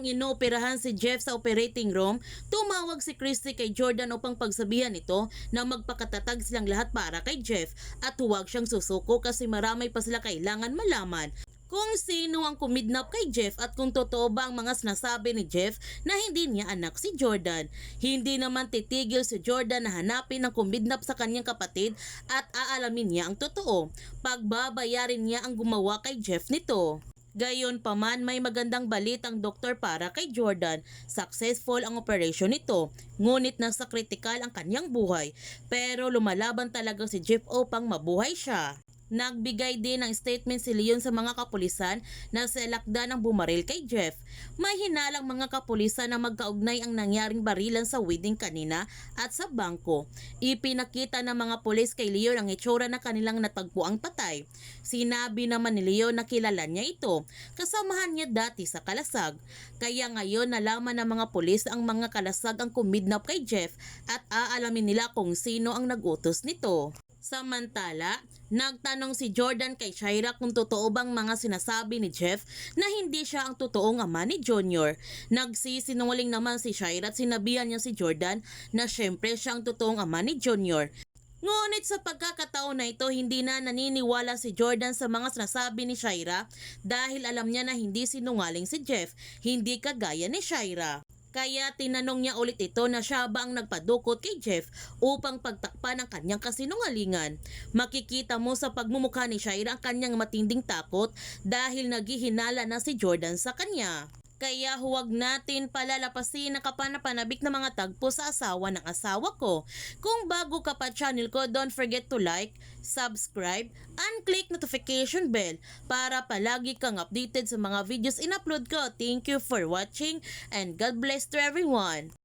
Habang inoperahan si Jeff sa operating room, tumawag si Christy kay Jordan upang pagsabihan ito na magpakatatag silang lahat para kay Jeff at huwag siyang susuko kasi marami pa sila kailangan malaman kung sino ang kumidnap kay Jeff at kung totoo ba ang mga sinasabi ni Jeff na hindi niya anak si Jordan. Hindi naman titigil si Jordan na hanapin ang kumidnap sa kanyang kapatid at aalamin niya ang totoo. Pagbabayarin niya ang gumawa kay Jeff nito. Gayon pa man, may magandang balitang doktor para kay Jordan. Successful ang operasyon nito, ngunit nasa kritikal ang kanyang buhay. Pero lumalaban talaga si Jeff upang mabuhay siya. Nagbigay din ng statement si Leon sa mga kapulisan na selakda ng bumaril kay Jeff. May hinalang mga kapulisan na magkaugnay ang nangyaring barilan sa wedding kanina at sa bangko. Ipinakita ng mga pulis kay Leon ang itsura na kanilang natagpuang patay. Sinabi naman ni Leon na kilala niya ito. Kasamahan niya dati sa kalasag. Kaya ngayon nalaman ng mga pulis ang mga kalasag ang kumidnap kay Jeff at aalamin nila kung sino ang nagutos nito. Samantala, nagtanong si Jordan kay Shaira kung totoo bang mga sinasabi ni Jeff na hindi siya ang totoong ama ni Junior. Nagsisinungaling naman si Shaira at sinabihan niya si Jordan na syempre siya ang totoong ama ni Junior. Ngunit sa pagkakataon na ito, hindi na naniniwala si Jordan sa mga sinasabi ni Shaira dahil alam niya na hindi sinungaling si Jeff, hindi kagaya ni Shaira. Kaya tinanong niya ulit ito na siya ba ang nagpadukot kay Jeff upang pagtakpan ang kanyang kasinungalingan. Makikita mo sa pagmumukha ni Shaira ang kanyang matinding takot dahil naghihinala na si Jordan sa kanya. Kaya huwag natin palalapasin ang kapanapanabik na mga tagpo sa asawa ng asawa ko. Kung bago ka pa channel ko, don't forget to like, subscribe, and click notification bell para palagi kang updated sa mga videos in-upload ko. Thank you for watching and God bless to everyone.